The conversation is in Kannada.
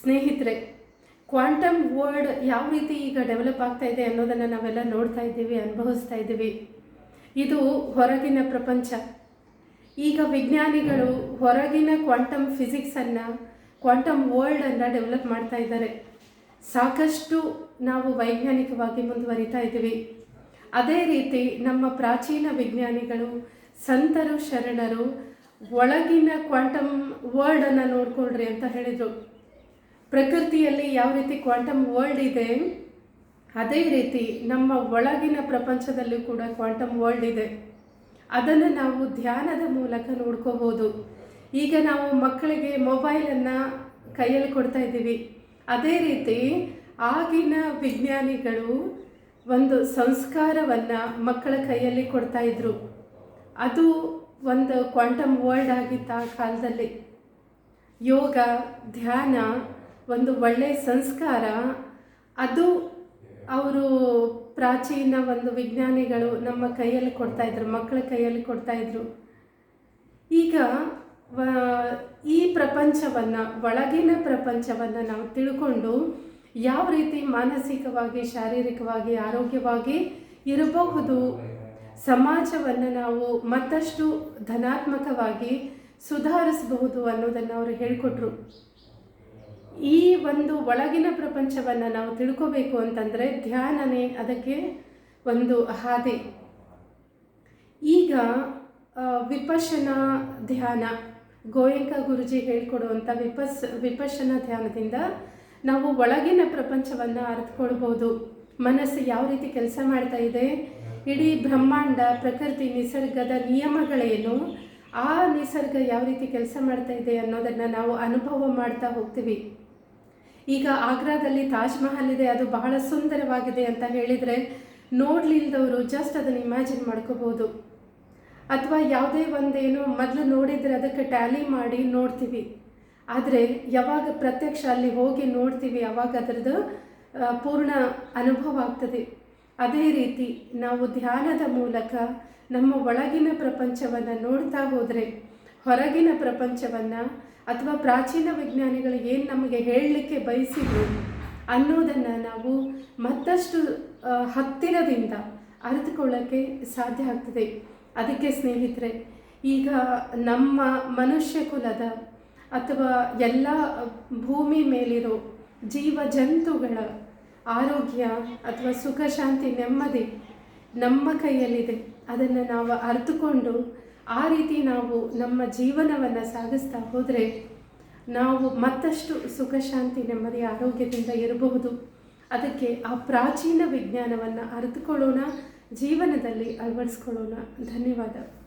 ಸ್ನೇಹಿತರೆ, ಕ್ವಾಂಟಮ್ ವರ್ಲ್ಡ್ ಯಾವ ರೀತಿ ಈಗ ಡೆವಲಪ್ ಆಗ್ತಾ ಇದೆ ಅನ್ನೋದನ್ನು ನಾವೆಲ್ಲ ನೋಡ್ತಾ ಇದ್ದೀವಿ, ಅನುಭವಿಸ್ತಾ ಇದ್ದೀವಿ. ಇದು ಹೊರಗಿನ ಪ್ರಪಂಚ. ಈಗ ವಿಜ್ಞಾನಿಗಳು ಹೊರಗಿನ ಕ್ವಾಂಟಮ್ ಫಿಸಿಕ್ಸನ್ನು ಕ್ವಾಂಟಮ್ ವರ್ಲ್ಡನ್ನು ಡೆವಲಪ್ ಮಾಡ್ತಾ ಇದ್ದಾರೆ. ಸಾಕಷ್ಟು ನಾವು ವೈಜ್ಞಾನಿಕವಾಗಿ ಮುಂದುವರಿತಾ ಇದ್ದೀವಿ. ಅದೇ ರೀತಿ ನಮ್ಮ ಪ್ರಾಚೀನ ವಿಜ್ಞಾನಿಗಳು, ಸಂತರು ಶರಣರು ಒಳಗಿನ ಕ್ವಾಂಟಮ್ ವರ್ಲ್ಡನ್ನು ನೋಡಿಕೊಳ್ರಿ ಅಂತ ಹೇಳಿದರು. ಪ್ರಕೃತಿಯಲ್ಲಿ ಯಾವ ರೀತಿ ಕ್ವಾಂಟಮ್ ವರ್ಲ್ಡ್ ಇದೆ, ಅದೇ ರೀತಿ ನಮ್ಮ ಒಳಗಿನ ಪ್ರಪಂಚದಲ್ಲೂ ಕೂಡ ಕ್ವಾಂಟಮ್ ವರ್ಲ್ಡ್ ಇದೆ. ಅದನ್ನು ನಾವು ಧ್ಯಾನದ ಮೂಲಕ ನೋಡ್ಕೋಬೋದು. ಈಗ ನಾವು ಮಕ್ಕಳಿಗೆ ಮೊಬೈಲನ್ನು ಕೈಯಲ್ಲಿ ಕೊಡ್ತಾ ಇದ್ದೀವಿ. ಅದೇ ರೀತಿ ಆಗಿನ ವಿಜ್ಞಾನಿಗಳು ಒಂದು ಸಂಸ್ಕಾರವನ್ನು ಮಕ್ಕಳ ಕೈಯಲ್ಲಿ ಕೊಡ್ತಾ ಇದ್ರು. ಅದು ಒಂದು ಕ್ವಾಂಟಮ್ ವರ್ಲ್ಡ್ ಆಗಿತ್ತು ಆ ಕಾಲದಲ್ಲಿ ಯೋಗ, ಧ್ಯಾನ ಒಂದು ಒಳ್ಳೆಯ ಸಂಸ್ಕಾರ, ಅದು ಅವರು ಪ್ರಾಚೀನ ಒಂದು ವಿಜ್ಞಾನಿಗಳು ನಮ್ಮ ಕೈಯಲ್ಲಿ ಕೊಡ್ತಾಯಿದ್ರು ಮಕ್ಕಳ ಕೈಯಲ್ಲಿ ಕೊಡ್ತಾಯಿದ್ರು ಈಗ ಈ ಪ್ರಪಂಚವನ್ನು, ಒಳಗಿನ ಪ್ರಪಂಚವನ್ನು ನಾವು ತಿಳ್ಕೊಂಡು ಯಾವ ರೀತಿ ಮಾನಸಿಕವಾಗಿ, ಶಾರೀರಿಕವಾಗಿ, ಆರೋಗ್ಯವಾಗಿ ಇರಬಹುದು ಸಮಾಜವನ್ನು ನಾವು ಮತ್ತಷ್ಟು ಧನಾತ್ಮಕವಾಗಿ ಸುಧಾರಿಸಬಹುದು ಅನ್ನೋದನ್ನು ಅವರು ಹೇಳಿಕೊಟ್ರು. ಈ ಒಂದು ಒಳಗಿನ ಪ್ರಪಂಚವನ್ನು ನಾವು ತಿಳ್ಕೋಬೇಕು ಅಂತಂದರೆ ಧ್ಯಾನನೇ ಅದಕ್ಕೆ ಒಂದು ಹಾದಿ. ಈಗ ವಿಪಶನ ಧ್ಯಾನ, ಗೋಯಂಕ ಗುರುಜಿ ಹೇಳ್ಕೊಡುವಂಥ ವಿಪಸ್ ವಿಪಶನ ಧ್ಯಾನದಿಂದ ನಾವು ಒಳಗಿನ ಪ್ರಪಂಚವನ್ನು ಅರ್ಥಕೊಳ್ಬೋದು ಮನಸ್ಸು ಯಾವ ರೀತಿ ಕೆಲಸ ಮಾಡ್ತಾ ಇದೆ? ಇಡೀ ಬ್ರಹ್ಮಾಂಡ, ಪ್ರಕೃತಿ, ನಿಸರ್ಗದ ನಿಯಮಗಳೇನು? ಆ ನಿಸರ್ಗ ಯಾವ ರೀತಿ ಕೆಲಸ ಮಾಡ್ತಾ ಇದೆ ಅನ್ನೋದನ್ನು ನಾವು ಅನುಭವ ಮಾಡ್ತಾ ಹೋಗ್ತೀವಿ. ಈಗ ಆಗ್ರಾದಲ್ಲಿ ತಾಜ್ ಮಹಲ್ ಇದೆ, ಅದು ಬಹಳ ಸುಂದರವಾಗಿದೆ ಅಂತ ಹೇಳಿದರೆ ನೋಡಲಿಲ್ಲದವರು ಜಸ್ಟ್ ಅದನ್ನು ಇಮ್ಯಾಜಿನ್ ಮಾಡ್ಕೋಬೋದು. ಅಥವಾ ಯಾವುದೇ ಒಂದೇನು ಮೊದಲು ನೋಡಿದರೆ ಅದಕ್ಕೆ ಟ್ಯಾಲಿ ಮಾಡಿ ನೋಡ್ತೀವಿ. ಆದರೆ ಯಾವಾಗ ಪ್ರತ್ಯಕ್ಷ ಅಲ್ಲಿ ಹೋಗಿ ನೋಡ್ತೀವಿ, ಅವಾಗ ಅದರದ್ದು ಪೂರ್ಣ ಅನುಭವ ಆಗ್ತದೆ. ಅದೇ ರೀತಿ ನಾವು ಧ್ಯಾನದ ಮೂಲಕ ನಮ್ಮ ಒಳಗಿನ ಪ್ರಪಂಚವನ್ನು ನೋಡ್ತಾ ಹೋದರೆ ಹೊರಗಿನ ಪ್ರಪಂಚವನ್ನು ಅಥವಾ ಪ್ರಾಚೀನ ವಿಜ್ಞಾನಿಗಳು ಏನು ನಮಗೆ ಹೇಳಲಿಕ್ಕೆ ಬಯಸಿದ್ರು ಅನ್ನೋದನ್ನು ನಾವು ಮತ್ತಷ್ಟು ಹತ್ತಿರದಿಂದ ಅರಿತುಕೊಳ್ಳೋಕ್ಕೆ ಸಾಧ್ಯ ಆಗ್ತದೆ. ಅದಕ್ಕೆ ಸ್ನೇಹಿತರೆ, ಈಗ ನಮ್ಮ ಮನುಷ್ಯ ಕುಲದ ಅಥವಾ ಎಲ್ಲ ಭೂಮಿ ಮೇಲಿರೋ ಜೀವ ಜಂತುಗಳ ಆರೋಗ್ಯ ಅಥವಾ ಸುಖ, ಶಾಂತಿ, ನೆಮ್ಮದಿ ನಮ್ಮ ಕೈಯಲ್ಲಿದೆ. ಅದನ್ನು ನಾವು ಅರಿತುಕೊಂಡು ಆ ರೀತಿ ನಾವು ನಮ್ಮ ಜೀವನವನ್ನು ಸಾಗಿಸ್ತಾ ಹೋದರೆ ನಾವು ಮತ್ತಷ್ಟು ಸುಖ, ಶಾಂತಿ, ನೆಮ್ಮದಿ, ಆರೋಗ್ಯದಿಂದ ಇರಬಹುದು. ಅದಕ್ಕೆ ಆ ಪ್ರಾಚೀನ ವಿಜ್ಞಾನವನ್ನು ಅರಿತುಕೊಳ್ಳೋಣ, ಜೀವನದಲ್ಲಿ ಅಳವಡಿಸ್ಕೊಳ್ಳೋಣ. ಧನ್ಯವಾದ.